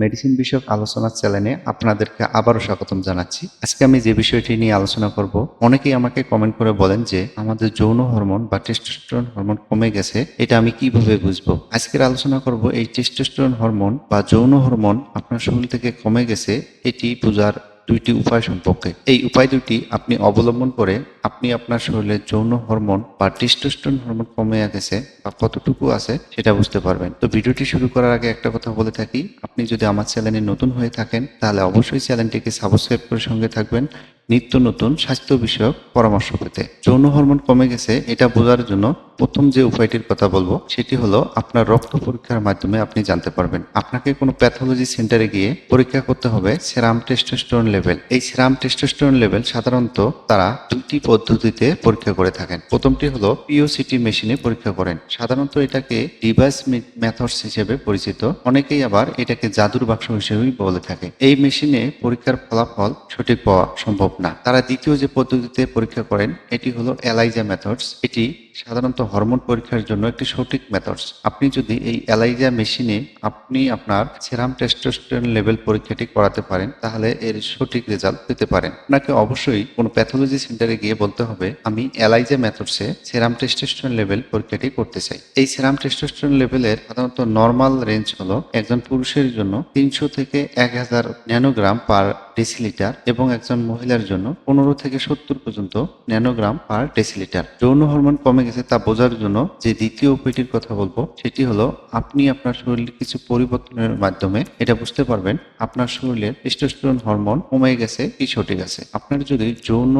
Medicine বিষয়ক আলোচনার চ্যানেলে আপনাদেরকে আবারও স্বাগতম জানাচ্ছি। আজকে আমি যে বিষয়টি নিয়ে আলোচনা করব, অনেকেই আমাকে কমেন্ট করে বলেন যে আমাদের যৌন হরমোন বা টেস্টোস্টেরন হরমোন কমে গেছে, এটা আমি কীভাবে বুঝব? আজকের আলোচনা করব এই টেস্টোস্টেরন হরমোন বা যৌন হরমোন আপনার শরীর থেকে কমে গেছে, এটি বোঝার দুইটি উপায় সম্পর্কে। এই উপায় দুটি আপনি অবলম্বন করে আপনি আপনার শরীরে যৌন হরমোন বা টেস্টোস্টেরন হরমোন কমে গেছে বা কতটুকু আছে সেটা বুঝতে পারবেন। তো ভিডিওটি শুরু করার আগে একটা কথা বলে থাকি, আপনি যদি আমার চ্যানেলে নতুন হয়ে থাকেন তাহলে অবশ্যই চ্যানেলটিকে সাবস্ক্রাইব করে সঙ্গে থাকবেন। নিত্য নতুন স্বাস্থ্য বিষয়ক পরামর্শ পেতে। যৌন হরমোন কমে গেছে, এটা বোঝার জন্য প্রথম যে উপায়টির কথা বলব, সেটি হলো আপনার রক্ত পরীক্ষার মাধ্যমে আপনি জানতে পারবেন। আপনাকে কোনো প্যাথোলজি সেন্টারে গিয়ে পরীক্ষা করতে হবে সেরাম টেস্টোস্টেরন লেভেল এই সেরাম টেস্টোস্টেরন লেভেল সাধারণত তারা দুটি পদ্ধতিতে পরীক্ষা করে থাকেন। প্রথমটি হলো পিওসিটি মেশিনে পরীক্ষা করেন। সাধারণত এটাকে ডিভাইস মেথডস হিসেবে পরিচিত। অনেকেই আবার এটাকে জাদুর বাক্স হিসেবেই বলে থাকে। এই মেশিনে পরীক্ষার ফলাফল সঠিক পাওয়া সম্ভব না তারা দ্বিতীয় যে পদ্ধতিতে পরীক্ষা করেন এটি হলো এলাইজা মেথডস এটি সাধারণত হরমোন পরীক্ষার জন্য একটি সঠিক মেথডস আপনি যদি এই এলাইজা মেশিনে আপনি আপনার সেরাম টেস্টোস্টেরন লেভেল পরীক্ষাটি করাতে পারেন, তাহলে এর সঠিক রেজাল্ট পেতে পারেন। আপনাকে অবশ্যই কোনো প্যাথোলজি সেন্টারে গিয়ে বলতে হবে, আমি এলাইজা মেথডসে সেরাম টেস্টোস্টেরন লেভেল পরীক্ষাটি করতে চাই। এই সেরাম টেস্টোস্টেরন লেভেলের সাধারণত নর্মাল রেঞ্জ হলো একজন পুরুষের জন্য তিনশো থেকে এক হাজার ন্যানোগ্রাম পার ডেসিলিটার এবং একজন মহিলার জন্য পনেরো থেকে সত্তর পর্যন্ত ন্যানোগ্রাম পার ডেসিলিটার যৌন হরমোন কমে গেছে তা বোঝার জন্য যে দ্বিতীয় উপায়টির কথা বলব, সেটি হলো আপনি আপনার শরীরে কিছু পরিবর্তনের মাধ্যমে এটা বুঝতে পারবেন, আপনার শরীরের টেস্টোস্টেরন হরমোন কমে গেছে কি সঠিক আছে আপনার যদি যৌন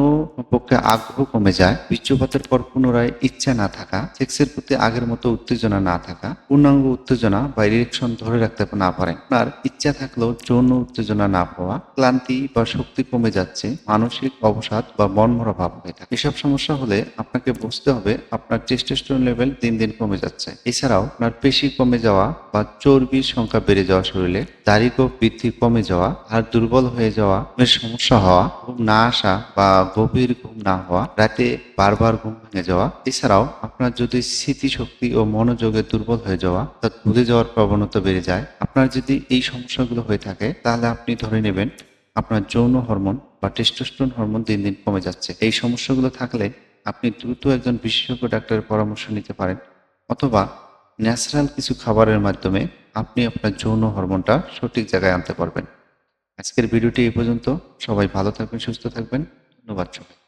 পক্ষে আগ্রহ কমে যায়, বীর্যপাতের পর পুনরায় ইচ্ছা না থাকা, সেক্সের প্রতি আগের মতো উত্তেজনা না থাকা, পূর্ণাঙ্গ উত্তেজনা বা ইরেকশন ধরে রাখতে না পারেন আপনার ইচ্ছা থাকলেও যৌন উত্তেজনা না পাওয়া, ক্লান্তি বা শক্তি কমে যাচ্ছে, মানসিক অবসাদ বা মনমরা ভাব হয়ে থাকে। এসব সমস্যা হলে আপনাকে বুঝতে হবে আপনার টেস্টোস্টেরন লেভেল দিন দিন কমে যাচ্ছে। এছাড়াও আপনার পেশি কমে যাওয়া বা চর্বির সংখ্যা বেড়ে যাওয়া শরীরে দাড়িগোপ বৃদ্ধি কমে যাওয়া আর দুর্বল হয়ে যাওয়া সমস্যা হওয়া, ঘুম না আসা বা গভীর ঘুম না হওয়া, রাতে বারবার ঘুম ভেঙে যাওয়া, এছাড়াও আপনার যদি স্মৃতিশক্তি ও মনোযোগে দুর্বল হয়ে যাওয়া তা ভুলে যাওয়ার প্রবণতা বেড়ে যায়, আপনার যদি এই সমস্যাগুলো হয়ে থাকে, তাহলে আপনি ধরে নেবেন আপনার যৌন হরমোন বা টেস্টোস্টেরন হরমোন দিন দিন কমে যাচ্ছে। এই সমস্যাগুলো থাকলে আপনি দ্রুত একজন বিশেষজ্ঞ ডাক্তারের পরামর্শ নিতে পারেন, অথবা ন্যাচারাল কিছু খাবারের মাধ্যমে আপনি আপনার যৌন হরমোনটা সঠিক জায়গায় আনতে পারবেন। আজকের ভিডিওটি এই পর্যন্ত। সবাই ভালো থাকবেন, সুস্থ থাকবেন। ধন্যবাদ সবাই